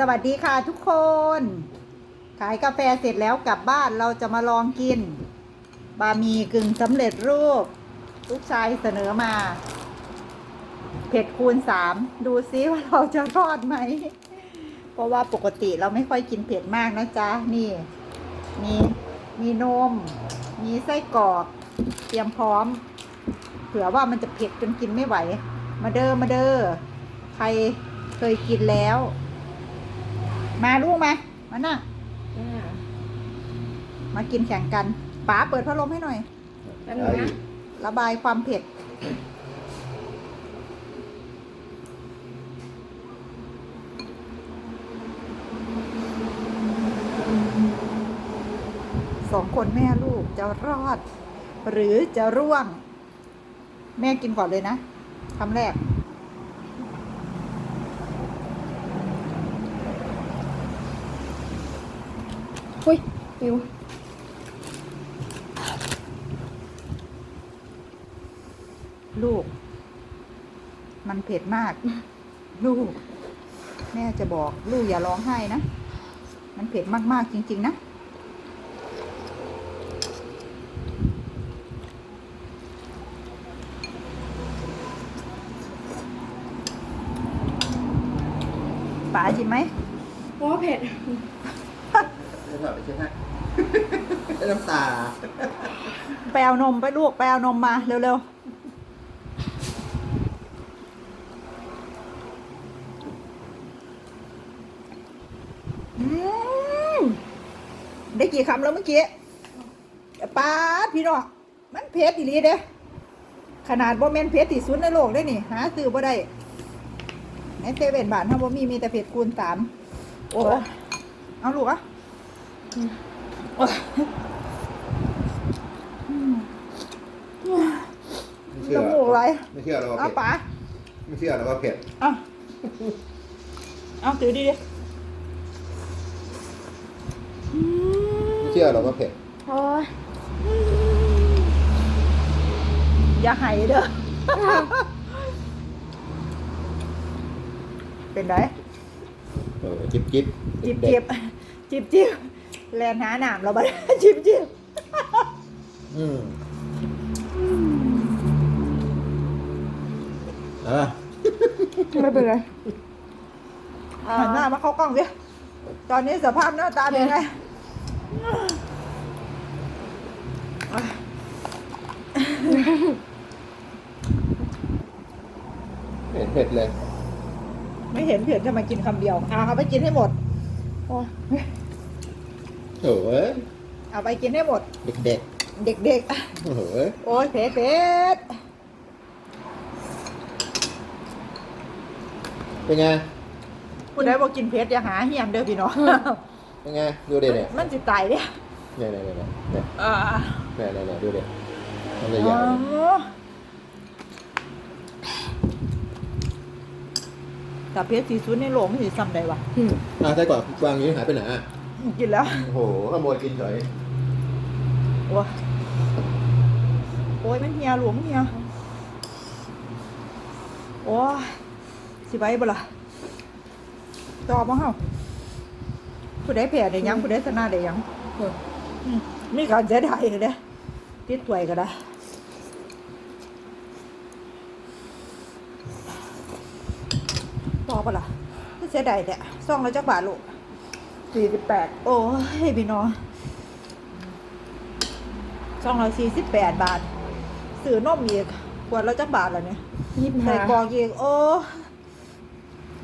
สวัสดีค่ะทุกคน ขายกาแฟเสร็จแล้วกลับบ้านเราจะมาลองกิน บะหมี่กึ่งสำเร็จรูป ลูกชายเสนอมา เผ็ดคูณสามดูซิว่าเราจะรอดไหม เพราะว่าปกติเราไม่ค่อยกินเผ็ดมากนะจ๊ะ นี่ มีมีนม มีไส้กรอกเตรียมพร้อม เผื่อว่ามันจะเผ็ดจนกินไม่ไหว มาเด้อมาเด้อใครเคยกินแล้ว มาลูกมา มานั่ง มากินแข่งกันป๋าเปิดพัดลมให้หน่อย แป๊บนึงนะ ระบายความเผ็ด สองคนแม่ลูกจะรอด หรือจะร่วง แม่กินก่อนเลยนะคำแรก อุ้ยปิวลูก มันเผ็ดมาก ลูก แม่จะบอกลูกอย่าร้องไห้นะ มันเผ็ดมาก ๆ จริง ๆ นะ ป๋าชิมไหมโอ้เผ็ด ไม่ถอดไปใช่ไหมไม่น้ำตา ไปเอานมไปลูกไปเอานมมาเร็วๆอืมได้กี่คำแล้วเมื่อกี้ป้าดพี่น้องมันเพชรอีหลีเด้ขนาดบ่แม่นเพชรที่สุดในโลกได้นี่หาซื้อบ่ได้ในเซเว่นบาทถ้าบ่มีมีแต่เพชรคูณสามโอ้ยเอาลูกอะโอ้ยอืม ไม่เชื่อจมูกไหลไม่เชื่อเราว่าเอาเผ็ดป๋าไม่เชื่อเราว่าเผ็ดเอาเอาถือดีดิอืมไม่เชื่อเราว่าเผ็ดโอ้ยอย่าไหายเด้อ เป็นไร เออจิบจิบจิบจิบจิบจิบ แลนหาหนามเราไปจิบจิบอืมอะไม่เป็นไรหันหน้ามาเข้ากล้องสิตอนนี้สภาพหน้าตาเป็นไงเผ็ดเผ็ดเลย ไม่เห็นเผ็ดจะมากินคำเดียวเอาเอาไปกินให้หมดโอ้ย โอ้ยเอาไปกินให้หมด เด็กเด็กเด็กๆโอ้โหๆโอ้ยเผ็ดเผ็ดเป็นไงผู้ใดบอกกินเผ็ดอย่าหาเฮียนเด้อพี่น้อง เป็นไงดูเด็ดเนี่ยมันจิตายเนี่ยเนี่ยเนี่ยเนี่ยเนี่ยอ่าเนี่ยเนี่ยเนี่ยดูเด็ดมันจะใหอ๋ญ่อแต่เพชรสีซุนในโลกมันสิซ้ำใดวะอืมอะไส้กรอกวางอย่างนี้หายไปไหนอะ กินแล้วโอ้โหขโมยกินเฉยโอ้ยโอ้ยมันเหียหลวมเหียโอ้ยสิไว้บ่ล่ะตอบมาเฮาผู้ใดแพ้ได้หยังผู้ใดชนะได้หยังอืมมีการเสียดายก็ได้ติดถ้วยก็ได้ตอบบ่ล่ะเสียดายแท้ซ่องละจักบาทลูก สี่สิบแปดโอ้ยพี่น้องสองร้อยสี่สิบแปดบาทซื้อนมอีกขวดละจักบาทแล้วเนี่ยยี่สิบใส่ห้ากรอกอีกโอ้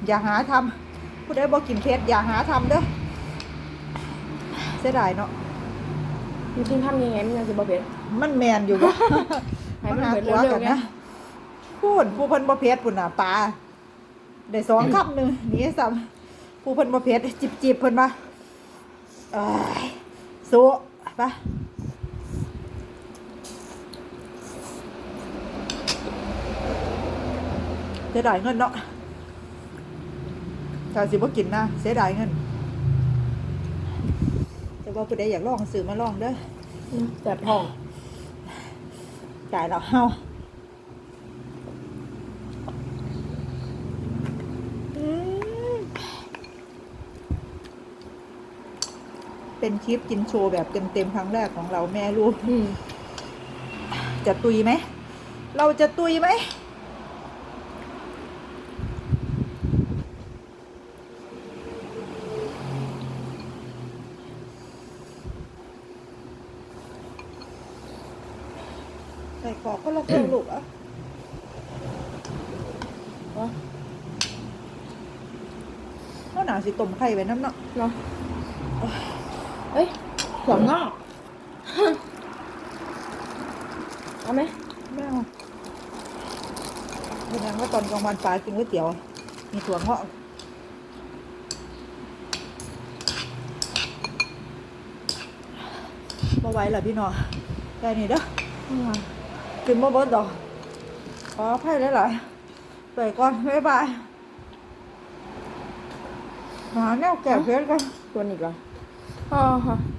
อย่าหาทำผู้ใดบอกกินเพชรอย่าหาทำเด้อเสียดายเนาะจริงๆทำยังไงมันยังจะบ่เผ็ดมันแมนอยู่บ่ให้มันหาเผ็ดตัวเร็วกันๆไงนะพูดผู้เพิ่นบ่เพชรปุ่นน่ะปลาได้สองคำหนึ่งหนี่ซ้ำ ผู้เพิ่นบ่เพชรจิบจิบๆเพิ่นมาเอ้ยสู้ไปเสียดายเงินเนาะถ้าสิบ่กินนะเสียดายเงิน แต่ว่าผู้ใดอยากลองซื้อมาลองเด้ออืมแต่ท้องจ่ายเราเฮา เป็นคลิปกินโชว์แบบเต็มๆครั้งแรกของเราแม่ลูกอืมจะตุยไหม เราจะตุยไหม ใส่กรอกก็ละคนลูกอะเนาะข้าวหนาสิต้มไข่ไว้น้ำเนาะเนาะ เอ้ยถั่วงอกเอาไหมไม่เอาแสดงว่าตอนกลางวันฟ้ากินก๋วยเตี๋ยว มีถั่วงอกมาไหว้ล่ะพี่น้องแค่นี้เด้ออืมกินบ่เบิดดอกขออภัยหลายๆไปก่อนบ๊ายบายหาแนวแก้เพชรกันตัวนี้ก่อน อ๋อฮะ